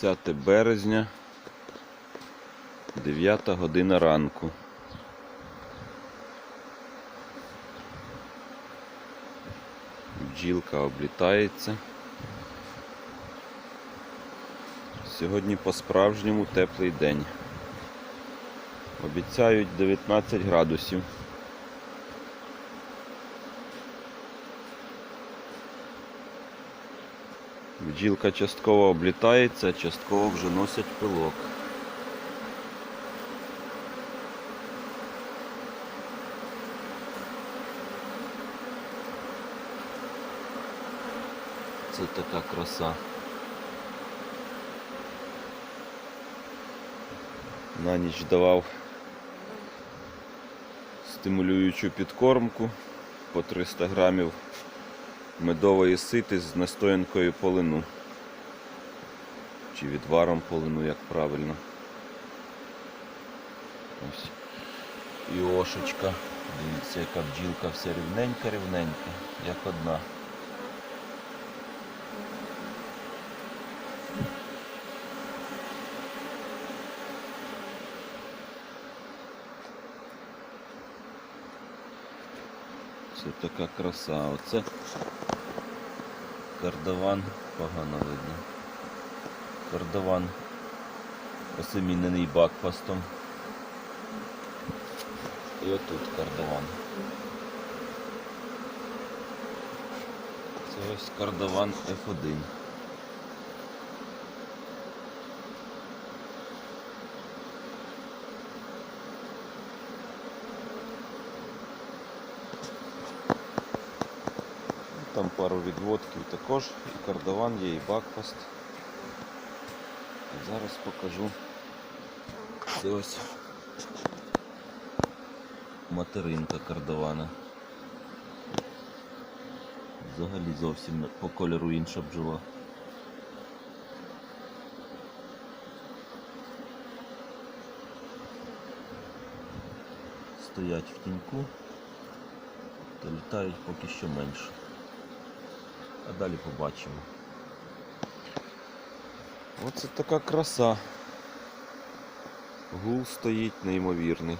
30 березня, 9 година ранку. Бджілка облітається. Сьогодні по-справжньому теплий день. Обіцяють 19 градусів. Бджілка частково облітається, частково вже носять пилок. Це така краса. На ніч давав стимулюючу підкормку по 300 грамів медової сити з настоянкою полину. Чи відваром полину, як правильно. Ось. І ошечка. Дивіться, яка бджілка вся рівненька-рівненька, як одна. Це така краса. Оце кардаван погано видно. Кардаван осемінений бакфастом. І отут кардаван. Це ось кардаван F1. Там пару відводків також, і кардаван є, і бакфаст. Зараз покажу. Це ось материнка кардавана. Взагалі зовсім по кольору інша бджола. Стоять в тіньку, та літають поки що менше. А далі побачимо. Оце така краса. Гул стоїть неймовірний.